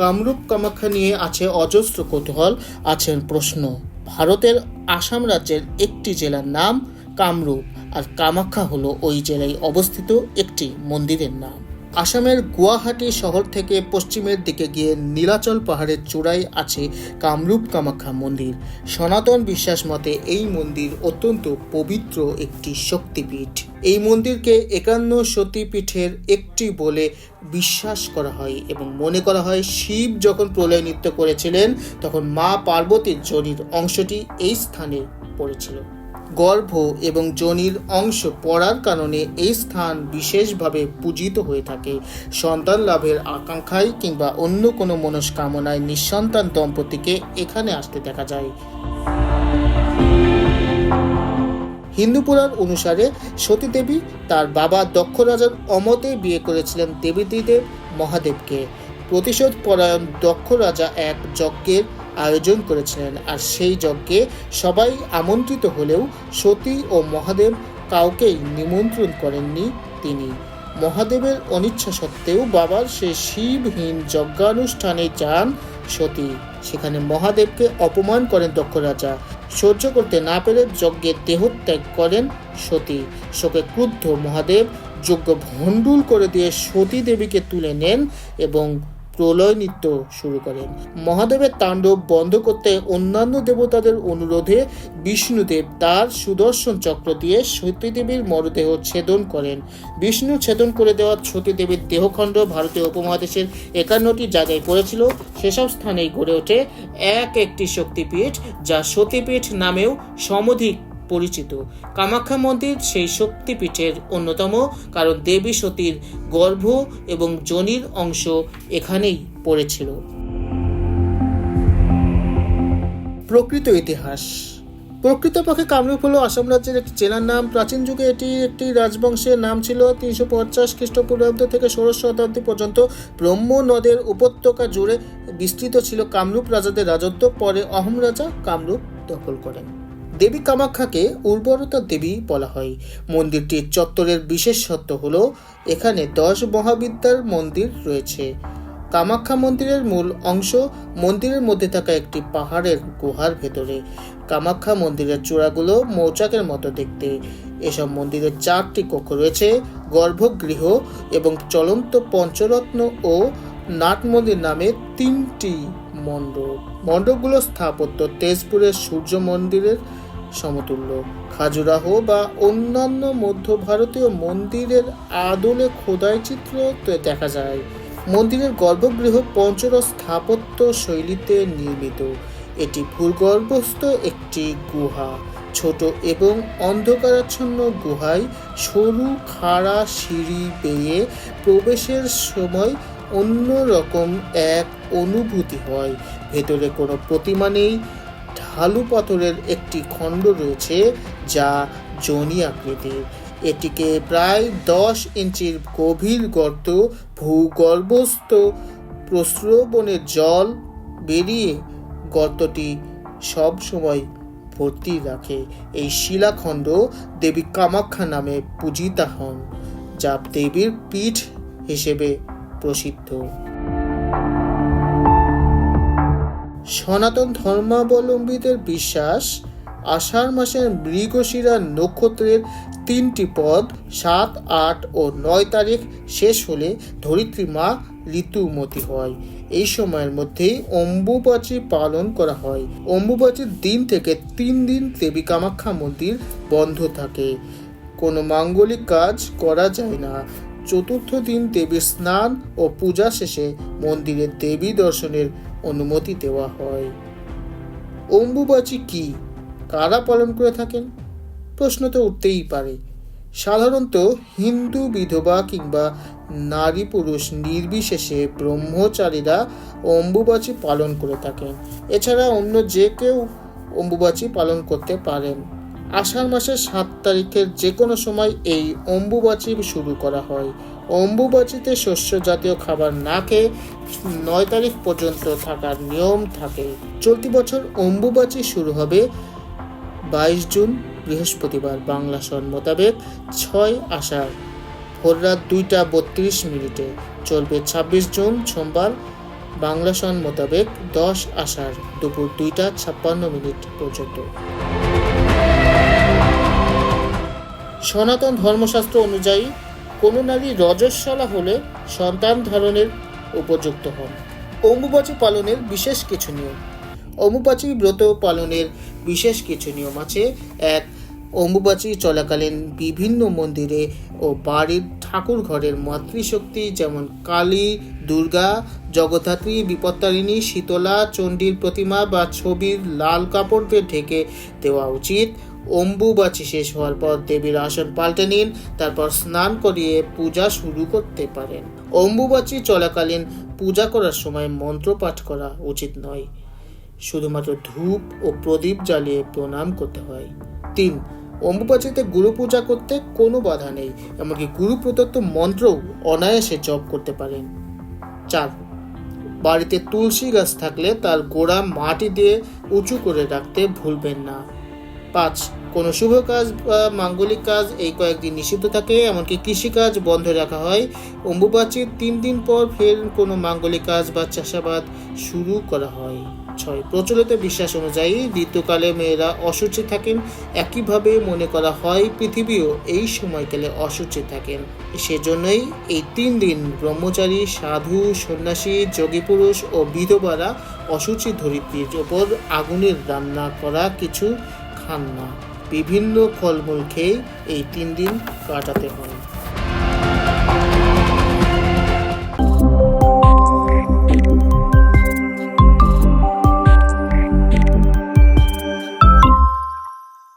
কামরূপ কামাখ্যা নিয়ে আছে অজস্র কৌতূহল, আছেন প্রশ্ন। ভারতের আসাম রাজ্যের একটি জেলার নাম কামরূপ, আর কামাখ্যা হলো ওই জেলায় অবস্থিত একটি মন্দিরের নাম। আসামের গুয়াহাটি শহর থেকে পশ্চিমের দিকে গিয়ে নীলাচল পাহাড়ের চূড়ায় আছে কামরূপ কামাখ্যা মন্দির। সনাতন বিশ্বাস মতে এই মন্দির অত্যন্ত পবিত্র একটি শক্তিপীঠ। এই মন্দিরকে একান্ন সতীপীঠের একটি বলে বিশ্বাস করা হয় এবং মনে করা হয় শিব যখন প্রলয় নৃত্য করেছিলেন, তখন মা পার্বতীর জনির অংশটি এই স্থানে পড়েছিল। গর্ভ এবং যোনির অংশ পড়ার কারণে এই স্থান বিশেষভাবে পূজিত হয়ে থাকে। সন্তান লাভের আকাঙ্ক্ষায় কিংবা অন্য কোনো মনস্কামনায় নিঃসন্তান দম্পতিকে এখানে আসতে দেখা যায়। হিন্দু পুরাণ অনুসারে সতী দেবী তার বাবা দক্ষ রাজার অমতে বিয়ে করেছিলেন দেবীদেব মহাদেবকে। প্রতিশোধ পরায়ণ দক্ষ রাজা এক যজ্ঞের আয়োজন করেছিলেন। আর সেই যজ্ঞে সবাই আমন্ত্রিত হলেও সতী ও মহাদেব কাউকেই নিমন্ত্রণ করেননি তিনি। মহাদেবের অনিচ্ছা সত্ত্বেও বাবার সে শিবহীন যজ্ঞানুষ্ঠানে যান সতী। সেখানে মহাদেবকে অপমান করেন দক্ষ রাজা। সহ্য করতে না পেরে যজ্ঞের দেহত্যাগ করেন সতী। শোকে ক্রুদ্ধ মহাদেব যজ্ঞ ভণ্ডুল করে দিয়ে সতী দেবীকে তুলে নেন এবং প্রলয় নৃত্য শুরু করেন। মহাদেবের তাণ্ডব বন্ধ করতে অন্যান্য দেবতাদের অনুরোধে বিষ্ণুদেব তার সুদর্শন চক্র দিয়ে সতীদেবীর মরদেহ ছেদন করেন। বিষ্ণু ছেদন করে দেওয়া সতীদেবীর দেহখণ্ড ভারতীয় উপমহাদেশের একান্নটি জায়গায় পড়েছিল। সেসব স্থানেই গড়ে ওঠে এক একটি শক্তিপীঠ যা সতীপীঠ নামেও সমধিক পরিচিত। কামাখ্যা মন্দির সেই শক্তিপীঠের অন্যতম, কারণ দেবী সতীর গর্ভ এবং যোনির অংশ এখানেই পড়েছিল। প্রকৃত ইতিহাস। প্রকৃতপক্ষে কামরূপ হলো আসাম রাজ্যের একটি জেলার নাম। প্রাচীন যুগে এটি একটি রাজবংশের নাম ছিল। তিনশো পঞ্চাশ খ্রিস্টপূর্বাব্দ থেকে ষোড়শ শতাব্দী পর্যন্ত ব্রহ্ম নদের উপত্যকা জুড়ে বিস্তৃত ছিল কামরূপ রাজাদের রাজত্ব। পরে অহম রাজা কামরূপ দখল করেন। দেবী কামাখ্যাকে উর্বরতা দেবী বলা হয়। মন্দিরটির চত্বরের বিশেষত্ব হল, এখানে দশ মহাবিদ্যার মন্দির রয়েছে। কামাখ্যা মন্দিরের মূল অংশ মন্দিরের মধ্যে থাকা একটি পাহাড়ের গুহার ভেতরে। কামাখ্যা মন্দিরের চূড়াগুলো মৌচাকের মতো দেখতে। এসব মন্দিরের চারটি কক্ষ রয়েছে, গর্ভগৃহ এবং চলন্ত পঞ্চরত্ন ও নাট মন্দির নামে তিনটি মণ্ডপ। মণ্ডপগুলোর স্থাপত্য তেজপুরের সূর্য মন্দিরের সমতুল্য। খাজুরাহ বা অন্যান্য মধ্য ভারতীয় মন্দিরের আদলে খোদাই চিত্র দেখা যায়। মন্দিরের গর্ভগৃহ পঞ্চরস স্থাপত্য শৈলীতে নির্মিত। এটি ভূগর্ভস্থ একটি গুহা। ছোট এবং অন্ধকারাচ্ছন্ন গুহায় সরু খাড়া সিঁড়ি বেয়ে প্রবেশের সময় অন্যরকম এক অনুভূতি হয়। ভেতরে কোনো প্রতিমা নেই ঢালু পাথরের একটি খণ্ড রয়েছে যা জনি আকৃতির। এটিকে প্রায় দশ ইঞ্চির গভীর গর্ত, ভূগর্ভস্থ প্রস্রবণের জল বেরিয়ে গর্তটি সব সময় ভর্তি রাখে। এই শিলাখণ্ড দেবী কামাখ্যা নামে পূজিতা হন, যা দেবীর পীঠ হিসেবে প্রসিদ্ধ। সনাতন ধর্মাবলম্বীদের বিশ্বাস, আষাঢ় মাসের মৃগশিরা নক্ষত্রের তিনটি পদ, সাত, আট ও নয় তারিখ শেষ হলে ধরিত্রী মা ঋতুমতি হয়। এই সময়ের মধ্যেই অম্বুবাচী পালন করা হয়। অম্বুবাচীর দিন থেকে তিন দিন দেবী কামাখ্যা মন্দির বন্ধ থাকে। কোনো মাঙ্গলিক কাজ করা যায় না। চতুর্থ দিন দেবীর স্নান ও পূজা শেষে মন্দিরে দেবী দর্শনের অনুমতি দেওয়া হয়। অম্বুবাচী কি? কারা পালন করে থাকেন? প্রশ্ন তো উঠতেই পারে। সাধারণত হিন্দু বিধবা কিংবা নারী পুরুষ নির্বিশেষে ব্রহ্মচারীরা অম্বুবাচী পালন করে থাকেন। এছাড়া অন্য যে কেউ অম্বুবাচী পালন করতে পারেন। আষাঢ় মাসের সাত তারিখের যে কোনো সময় এই অম্বুবাচী শুরু করা হয়। অম্বুবাচীতে শস্য জাতীয় খাবার না খেয়ে নয় তারিখ পর্যন্ত থাকার নিয়ম থাকে। চলতি বছর অম্বুবাচী শুরু হবে বাইশ জুন, বৃহস্পতিবার। বাংলা সন মোতাবেক ছয় আষাঢ় ভোর রাত দুইটা বত্রিশ মিনিটে। চলবে ছাব্বিশ জুন, সোমবার। বাংলা সন মোতাবেক দশ আষাঢ়, দুপুর দুইটা ছাপ্পান্ন মিনিট পর্যন্ত। সনাতন ধর্মশাস্ত্র অনুযায়ী কোনো নারী রজস্বলা হলে সন্তান ধারণের উপযুক্ত হন। অম্বুবাচী পালনের বিশেষ কিছু নিয়ম। অম্বুবাচী ব্রত পালনের বিশেষ কিছু নিয়ম আছে। এক, অম্বুবাচী চলাকালীন বিভিন্ন মন্দিরে ও বাড়ির ঠাকুর ঘরের মাতৃশক্তি যেমন কালী, দুর্গা, জগদ্ধাত্রী, বিপত্তারিণী, শীতলা, চণ্ডীর প্রতিমা বা ছবির লাল কাপড় দিয়ে ঢেকে দেওয়া উচিত। অম্বুবাচী শেষ হওয়ার পর দেবীর আসন পাল্টে নিন, তারপর স্নান করিয়ে পূজা শুরু করতে পারেন। অম্বুবাচী চলাকালীন পূজা করার সময় মন্ত্র পাঠ করা উচিত নয়। শুধুমাত্র ধূপ ও প্রদীপ জ্বালিয়ে প্রণাম করতে হয়। তিন, অম্বুবাচীতে গুরু পূজা করতে কোনো বাধা নেই, এমনকি গুরু প্রদত্ত মন্ত্রও অনায়াসে জপ করতে পারেন। চার, বাড়িতে তুলসী গাছ থাকলে তার গোড়া মাটি দিয়ে উঁচু করে রাখতে ভুলবেন না। পাঁচ, কোনো শুভ কাজ বা মাঙ্গলিক কাজ এই কয়েকদিন নিষিদ্ধ থাকে, এমনকি কৃষিকাজ বন্ধ রাখা হয়। অম্বুবাচীর তিন দিন পর ফের কোনো মাঙ্গলিক কাজ বা চাষাবাদ শুরু করা হয়। ছয়, প্রচলিত বিশ্বাস অনুযায়ী ঋতুকালে মেয়েরা অসুচি থাকেন। একইভাবে মনে করা হয় পৃথিবীও এই সময়কালে অসুচি থাকেন। সেজন্যই এই তিন দিন ব্রহ্মচারী, সাধু, সন্ন্যাসী, যোগী পুরুষ ও বিধবারা অসুচি ধরিত্রীর ওপর আগুনের রান্না করা কিছু খান না। বিভিন্ন ফলমূল খেয়ে এই তিন দিন কাটাতে হয়